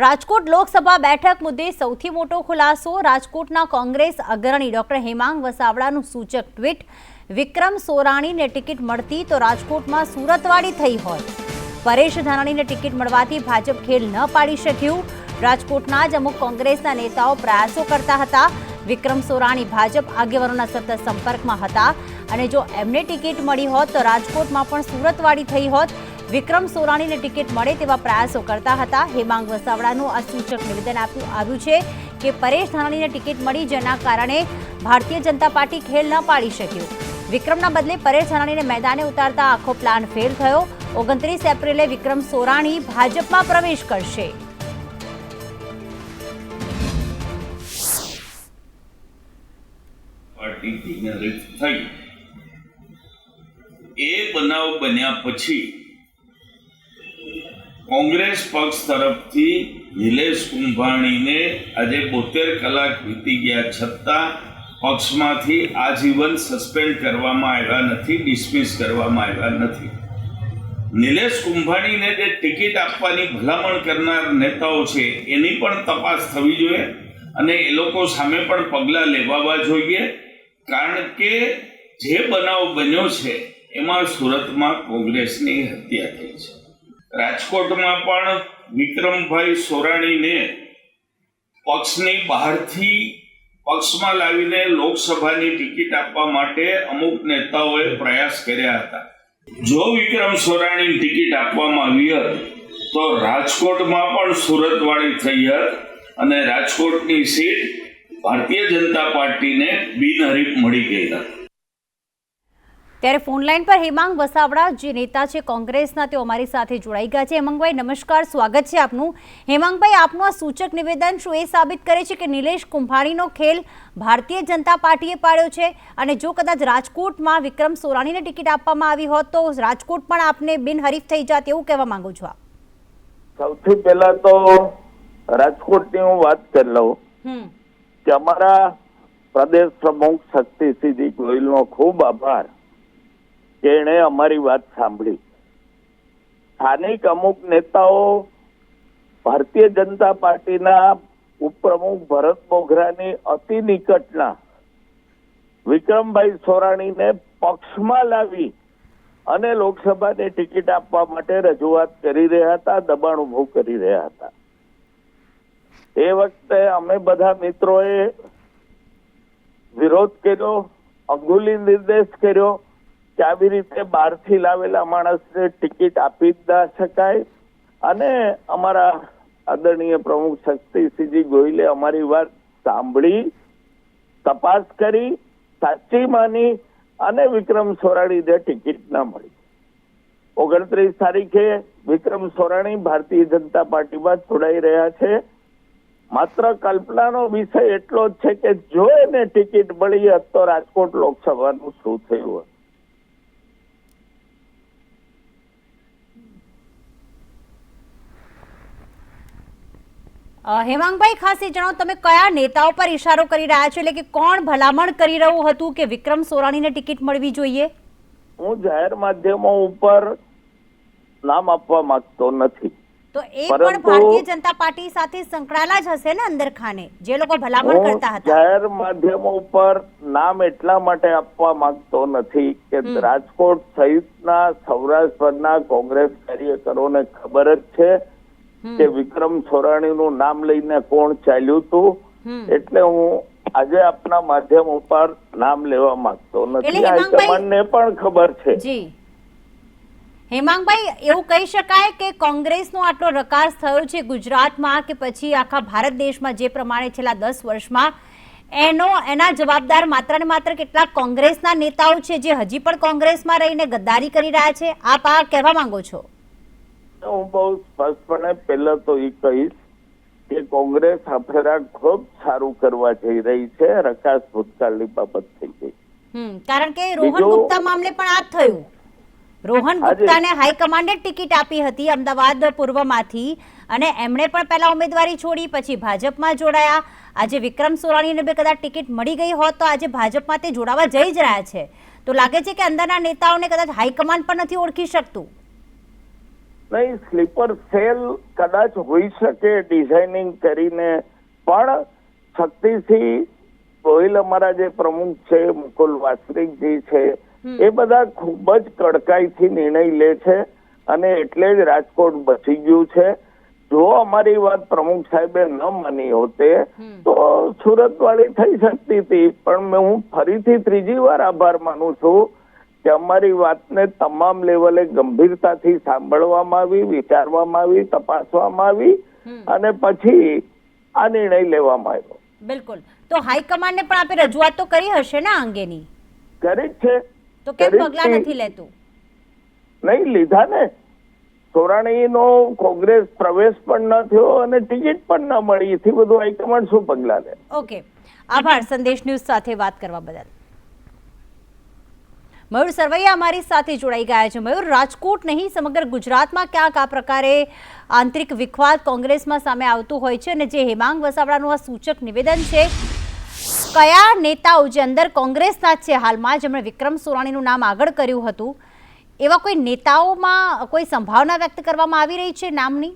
રાજકોટ લોકસભા બેઠક મુદ્દે સૌથી મોટો ખુલાસો રાજકોટના કોંગ્રેસ અગ્રણી ડોક્ટર હેમાંગ વસાવડાનું સૂચક ટ્વીટ. વિક્રમ સોરાણીને ટિકિટ મળતી તો રાજકોટમાં સુરતવાળી થઈ હોત પરેશ ધાનાણીને ટિકિટ મળવાથી ભાજપ ખેલ ન પાડી શક્યું. રાજકોટના જ અમુક કોંગ્રેસના નેતાઓ પ્રયાસો કરતા હતા. વિક્રમ સોરાણી ભાજપ આગેવાનોના સતત સંપર્કમાં હતા અને જો એમને ટિકિટ મળી હોત તો રાજકોટમાં પણ સુરતવાળી થઈ હોત. વિક્રમ સોરાણીને ટિકિટ મળે તેવા પ્રયાસો કરતા હતા. હેમાંગ વસાવડાનું આ સૂચક નિવેદન આપ્યું આવ્યું છે કે પરેશ ધાનાણીને ટિકિટ મળી જેના કારણે ભારતીય જનતા પાર્ટી ખેલ ન પાડી શક્યું. વિક્રમના બદલે પરેશ ધાનાણીને મેદાને ઉતારતા આખો પ્લાન ફેલ થયો. ઓગણત્રીસ એપ્રિલે વિક્રમ સોરાણી ભાજપમાં પ્રવેશ કરશે. એ બનાવ બન્યા પછી કોંગ્રેસ પક્ષ તરફથી નિલેશ કુંભાણીને આજે બોતેર કલાક વીતી ગયા છતાં પક્ષમાંથી આજીવન સસ્પેન્ડ કરવામાં આવ્યા નથી, ડિસમિસ કરવામાં આવ્યા નથી. નિલેશ કુંભાણીને જે ટિકિટ આપવાની ભલામણ કરનાર નેતાઓ છે, એની પણ તપાસ થવી જોઈએ અને એ લોકો સામે પણ પગલાં લેવાવા જોઈએ, કારણ કે જે બનાવ બન્યો છે, એમાં સુરતમાં કોંગ્રેસની હત્યા થઈ છે. રાજકોટમાં પણ વિક્રમભાઈ સોરાણીને પક્ષની બહારથી પક્ષમાં લાવીને લોકસભાની ટિકિટ આપવા માટે અમુક નેતાઓએ પ્રયાસ કર્યા હતા. જો વિક્રમ સોરાણી ટિકિટ આપવામાં આવી હોત, તો રાજકોટમાં પણ સુરતવાળી થઈ હતી અને રાજકોટની સીટ ભારતીય જનતા પાર્ટીને બિનહરીફ મળી ગઈ હોત. ત્યારે ફોનલાઈન પર હેમાંગ વસાવડા જે નેતા છે કોંગ્રેસના તેઓ અમારી સાથે જોડાઈ ગયા છે. હેમાંગભાઈ નમસ્કાર સ્વાગત છે આપનું. હેમાંગભાઈ આપનું આ સૂચક નિવેદન શું એ સાબિત કરે છે કે નિલેશ કુંભાણીનો ખેલ ભારતીય જનતા પાર્ટીએ પાડ્યો છે? અને જો કદાચ રાજકોટમાં વિક્રમ સોરાણીને ટિકિટ આપવામાં આવી હોત તો રાજકોટ પણ આપને બિનહરીફ થઈ જાત એવું કહેવા માંગુ છું આપ? સૌથી પહેલા તો રાજકોટની હું વાત કરી લઉં. કે અમારા પ્રદેશ પ્રમુખ શક્તિસિંહજી ગોહિલનો ખૂબ આભાર. કે અમારી વાત સાંભળી. સ્થાનિક અમુક નેતાઓ ભારતીય જનતા પાર્ટીના ઉપપ્રમુખ ભરત બોઘરાની અતિ નિકટના વિક્રમભાઈ સોરાણીને પક્ષમાં લાવી અને લોકસભાની ટિકિટ આપવા માટે રજૂઆત કરી રહ્યા હતા, દબાણ ઉભું કરી રહ્યા હતા. એ વખતે અમે બધા મિત્રોએ વિરોધ કર્યો, અંગુલી નિર્દેશ કર્યો કે આવી રીતે બહારથી લાવેલા માણસને ટિકિટ આપી જ શકાય. અને અમારા આદરણીય પ્રમુખ શક્તિસિંહજી ગોહિલે અમારી વાત સાંભળી, તપાસ કરી, સાચી માની અને વિક્રમ સોરાણીને ટિકિટ ના મળી. ઓગણત્રીસ તારીખે વિક્રમ સોરાણી ભારતીય જનતા પાર્ટીમાં જોડાઈ રહ્યા છે. માત્ર કલ્પનાનો વિષય એટલો જ છે કે જો એને ટિકિટ મળી હોત તો રાજકોટ લોકસભાનું શું થયું હોત હેમાંગભાઈ ખાસ એ જણાવો તમે કયા નેતાઓ પર ઇશારો કરી રહ્યા છો? એટલે કે કોણ ભલામણ કરી રહ્યું હતું કે વિક્રમ સોરાણીને ટિકિટ મળવી જોઈએ? હું જાહેર માધ્યમો ઉપર નામ આપવા માંગતો નથી. તો એ પણ ભારતીય જનતા પાર્ટી સાથે સંકળાયેલા જ હશે ને અંદર ખાને જે લોકો ભલામણ કરતા હતા. જાહેર માધ્યમો ઉપર નામ એટલા માટે આપવા માંગતો નથી કે રાજકોટ સહિતના સૌરાષ્ટ્રના કોંગ્રેસ કાર્યકરોને ખબર જ છે. કે વિક્રમ સોરાણીનું નામ લઈને કોણ ચાલ્યું હતું એટલે હું આજે આપના માધ્યમ ઉપર નામ લેવા માંગતો નથી. હાઈકમાન્ડને પણ ખબર છે. હેમાંગભાઈ એવું કહી શકાય કે કોંગ્રેસનો આટલો રકાસ થયો છે ગુજરાતમાં કે પછી આખા ભારત દેશમાં જે પ્રમાણે છેલ્લા દસ વર્ષમાં એનો એના જવાબદાર માત્ર ને માત્ર કેટલાક કોંગ્રેસના નેતાઓ છે જે હજી પણ કોંગ્રેસમાં રહીને ગદ્દારી કરી રહ્યા છે. આપ આ કહેવા માંગો છો? હું બહુ સ્પષ્ટપણે પહેલા તો એ કહીશ કે કોંગ્રેસ આ ખૂબ સારું કરવા જઈ રહી છે. રકાસ ભૂતકાળની બાબત થઈ ગઈ. કારણ કે રોહન ગુપ્તા મામલે પણ આ થયું. રોહન ગુપ્તાને હાઈકમાન્ડે ટિકિટ આપી હતી અમદાવાદ પૂર્વમાંથી અને એમણે પણ પહેલા ઉમેદવારી છોડી પછી ભાજપમાં જોડાયા. આજે વિક્રમ સોરાણીને બે કદાચ ટિકિટ મળી ગઈ હોત તો આજે ભાજપમાં તે જોડાવા જઈ જ રહ્યા છે. તો લાગે છે કે અંદરના નેતાઓને કદાચ હાઈકમાન્ડ પણ નથી ઓળખી શકતું. નહીં સ્લીપર સેલ કદાચ હોઈ શકે ડિઝાઇનિંગ કરીને પણ શક્તિસિંહ ગોહિલ અમારા જે પ્રમુખ છે મુકુલ વાસનિકજી છે એ બધા ખૂબ જ કડકાઈથી નિર્ણય લે છે અને એટલે જ રાજકોટ બચી ગયું છે. જો અમારી વાત પ્રમુખ સાહેબે ન માની હોતે તો સુરત વાળી થઈ શકતી હતી પણ હું ફરીથી ત્રીજી વાર આભાર માનું છું કે અમારી વાતને તમામ લેવલે ગંભીરતાથી સાંભળવામાં આવી વિચારવામાં આવી તપાસવામાં આવી અને પછી આ નિર્ણય લેવામાં આવ્યો. બિલકુલ. તો હાઈકમાન્ડને પણ આપે રજૂઆત તો કરી હશે ને અંગેની? કરી છે. તો કેમ પગલાં. નથી લેતું? નહીં લીધા ને. સોરાણીનો કોંગ્રેસ પ્રવેશ પણ ન થયો અને ટિકિટ પણ ન મળી. એથી બધું હાઈકમાન્ડ શું પગલા લે? ઓકે. આભાર. સંદેશ ન્યૂઝ સાથે વાત કરવા બદલ. મયુર સરવૈયા અમારી સાથે જોડાઈ ગયા છે. મયુર, રાજકોટ નહીં, સમગ્ર ગુજરાતમાં ક્યાંક આ પ્રકારે આંતરિક વિખવાદ કોંગ્રેસમાં સામે આવતું હોય છે અને જે હેમાંગ વસાવડાનું આ સૂચક નિવેદન છે, કયા નેતાઓ જે અંદર કોંગ્રેસના છે હાલમાં, જેમણે વિક્રમ સોરાણીનું નામ આગળ કર્યું હતું, એવા કોઈ નેતાઓમાં કોઈ સંભાવના વ્યક્ત કરવામાં આવી રહી છે નામની?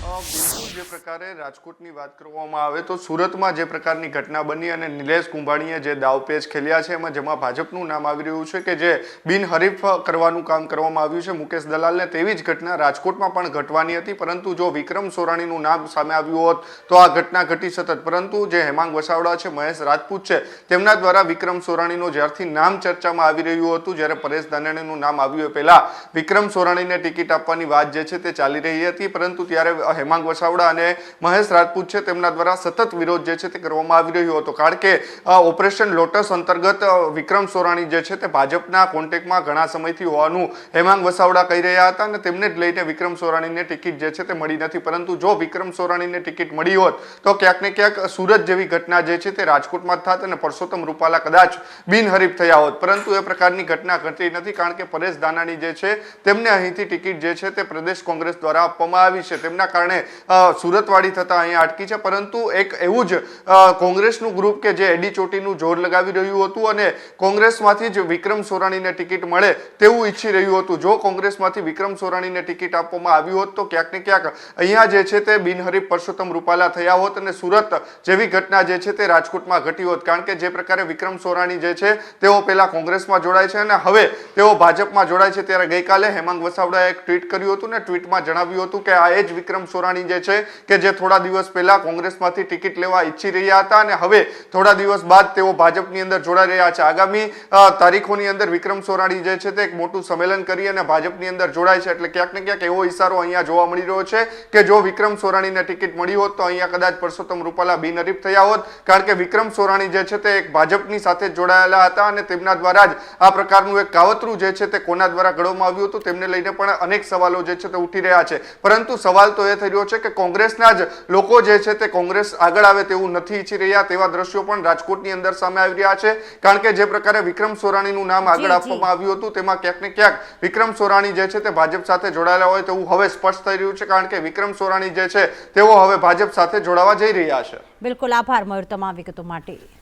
બિલકુલ જે પ્રકારે રાજકોટની વાત કરવામાં આવે તો સુરતમાં જે પ્રકારની ઘટના બની અને નિલેશ કુંભાણીએ જે દાવપેચ ખેલ્યા છે, એમાં જેમાં ભાજપનું નામ આવી રહ્યું છે કે જે બિનહરીફ કરવાનું કામ કરવામાં આવ્યું છે. મુકેશ દલાલને તેવી જ ઘટના રાજકોટમાં પણ ઘટવાની હતી, પરંતુ જો વિક્રમ સોરાણીનું નામ સામે આવ્યું હોત તો આ ઘટના ઘટી સતત. પરંતુ જે હેમાંગ વસાવડા છે, મહેશ રાજપૂત છે, તેમના દ્વારા વિક્રમ સોરાણીનું જ્યારથી નામ ચર્ચામાં આવી રહ્યું હતું, જ્યારે પરેશ ધાનાણીનું નામ આવ્યું એ પહેલા વિક્રમ સોરાણીને ટિકિટ આપવાની વાત જે છે તે ચાલી રહી હતી, પરંતુ ત્યારે હેમાંગ વસાવડા અને મહેશ રાજપૂત છે તેમના દ્વારા સતત વિરોધ જે છે તે કરવામાં આવી રહ્યો હતો. કારણ કે ઓપરેશન લોટસ અંતર્ગત વિક્રમ સોરાણી જે છે તે ભાજપના કોન્ટેક્ટમાં ઘણા સમયથી હોવાનું હેમાંગ વસાવડા કહી રહ્યા હતા અને તેમને જ લઈને વિક્રમ સોરાણીને ટિકિટ જે છે તે મળી નથી. પરંતુ જો વિક્રમ સોરાણીને ટિકિટ મળી હોત, તો ક્યાંક ને ક્યાંક સુરત જેવી ઘટના જે છે તે રાજકોટમાં થાત અને પરસોત્તમ રૂપાલા કદાચ બિનહરીફ થયા હોત. પરંતુ એ પ્રકારની ઘટના ઘટી નથી કારણ કે પરેશ દાનાણી જે છે તેમને અહીંથી ટિકિટ જે છે તે પ્રદેશ કોંગ્રેસ દ્વારા આપવામાં આવી છે. તેમના કારણે થતાં થતા અહીંયા અટકી છે. પરંતુ એક એવું જ કોંગ્રેસનું ગ્રુપ કે જે એડી ચોટીનું જોર લગાવી રહ્યું હતું અને કોંગ્રેસમાંથી જ વિક્રમ સોરાણીને ટિકિટ મળે તેવું ઈચ્છી રહ્યું હતું. જો કોંગ્રેસમાંથી વિક્રમ સોરાણીને ટિકિટ આપવામાં આવી હોત તો ક્યાંક ને ક્યાંક અહીંયા જે છે તે બિનહરીફ પરસોત્તમ રૂપાલા થયા હોત અને સુરત જેવી ઘટના જે છે તે રાજકોટમાં ઘટી હોત. કારણ કે જે પ્રકારે વિક્રમ સોરાણી જે છે તેઓ પહેલા કોંગ્રેસમાં જોડાય છે અને હવે તેઓ ભાજપમાં જોડાય છે. ત્યારે ગઈકાલે હેમાંગ વસાવડાએ એક ટ્વીટ કર્યું હતું ને ટ્વીટમાં જણાવ્યું હતું કે આ એ જ વિક્રમ સોરાણી જે છે કે જે થોડા દિવસ પહેલા કોંગ્રેસમાંથી ટિકિટ લેવા ઈચ્છી રહ્યા હતા અને હવે થોડા દિવસ બાદ તેઓ ભાજપની અંદર જોડાઈ રહ્યા છે. આગામી તારીખોની અંદર વિક્રમ સોરાણી જે છે તે એક મોટું સંમેલન કરી અને ભાજપની અંદર જોડાય છે. એટલે ક્યાંક ને ક્યાંક એવો ઈશારો અહીંયા જોવા મળી રહ્યો છે કે જો વિક્રમ સોરાણીને ટિકિટ મળી હોત તો અહીંયા કદાચ પરસોત્તમ રૂપાલા બિનહરીફ થયા હોત. કારણ કે વિક્રમ સોરાણી જે છે તે એક ભાજપની સાથે જોડાયેલા હતા અને તેમના દ્વારા જ આ પ્રકારનું એક કાવતરું જે છે તે કોના દ્વારા ઘડવામાં આવ્યું હતું તેમને લઈને પણ અનેક સવાલો જે છે તે ઉઠી રહ્યા છે. પરંતુ સવાલ તો એ થઈ રહ્યો છે કે કોંગ્રેસના જ લોકો જે છે તે કોંગ્રેસ આગળ આવે તેવું નથી ઈચ્છી રહ્યા તેવા દ્રશ્યો પણ રાજકોટની અંદર સામે આવી રહ્યા છે. કારણ કે જે પ્રકારે વિક્રમ સોરાણીનું નામ આગળ આપવામાં આવ્યું હતું તેમાં ક્યાંક ને ક્યાંક વિક્રમ સોરાણી જે છે તે ભાજપ સાથે જોડાયેલા હોય તેવું હવે સ્પષ્ટ થઈ રહ્યું છે કારણ કે વિક્રમ સોરાણી જે છે તેઓ હવે ભાજપ સાથે જોડાવા જઈ રહ્યા છે. બિલકુલ આભાર મયુર તમામ વિગતો માટે.